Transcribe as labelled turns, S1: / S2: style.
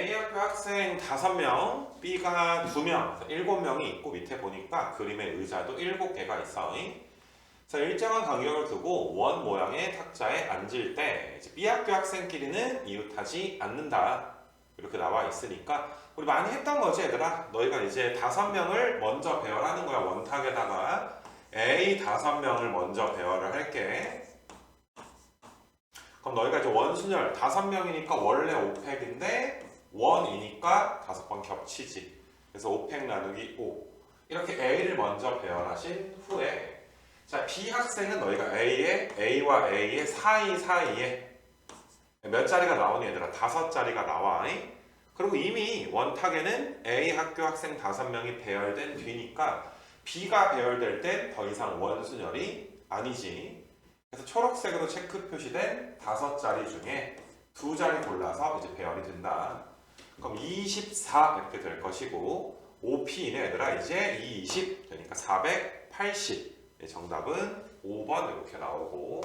S1: A 학교 학생 5명, B가 2명, 7명이 있고 밑에 보니까 그림의 의자도 7개가 있어. 그래서 일정한 간격을 두고 원 모양의 탁자에 앉을 때 B 학교 학생끼리는 이웃하지 않는다. 이렇게 나와 있으니까 우리 많이 했던 거지 얘들아. 너희가 이제 다섯 명을 먼저 배열하는 거야 원탁에다가 A 다섯 명을 먼저 배열을 할게. 그럼 너희가 이제 원순열 다섯 명이니까 원래 5팩인데 원이니까 다섯 번 겹치지. 그래서 5팩 나누기 5. 이렇게 A를 먼저 배열하신 후에 자 B 학생은 너희가 A의 A와 A의 사이 사이에 몇 자리가 나오니 얘들아? 다섯 자리가 나와. 잉? 그리고 이미 원탁에는 A 학교 학생 다섯 명이 배열된 뒤니까 B가 배열될 땐더 이상 원순열이 아니지. 그래서 초록색으로 체크 표시된 다섯 자리 중에 두 자리 골라서 이제 배열이 된다. 그럼 24 이렇게 될 것이고 5P는 얘들아 이제 20 그러니까 480 네, 정답은 5번 이렇게 나오고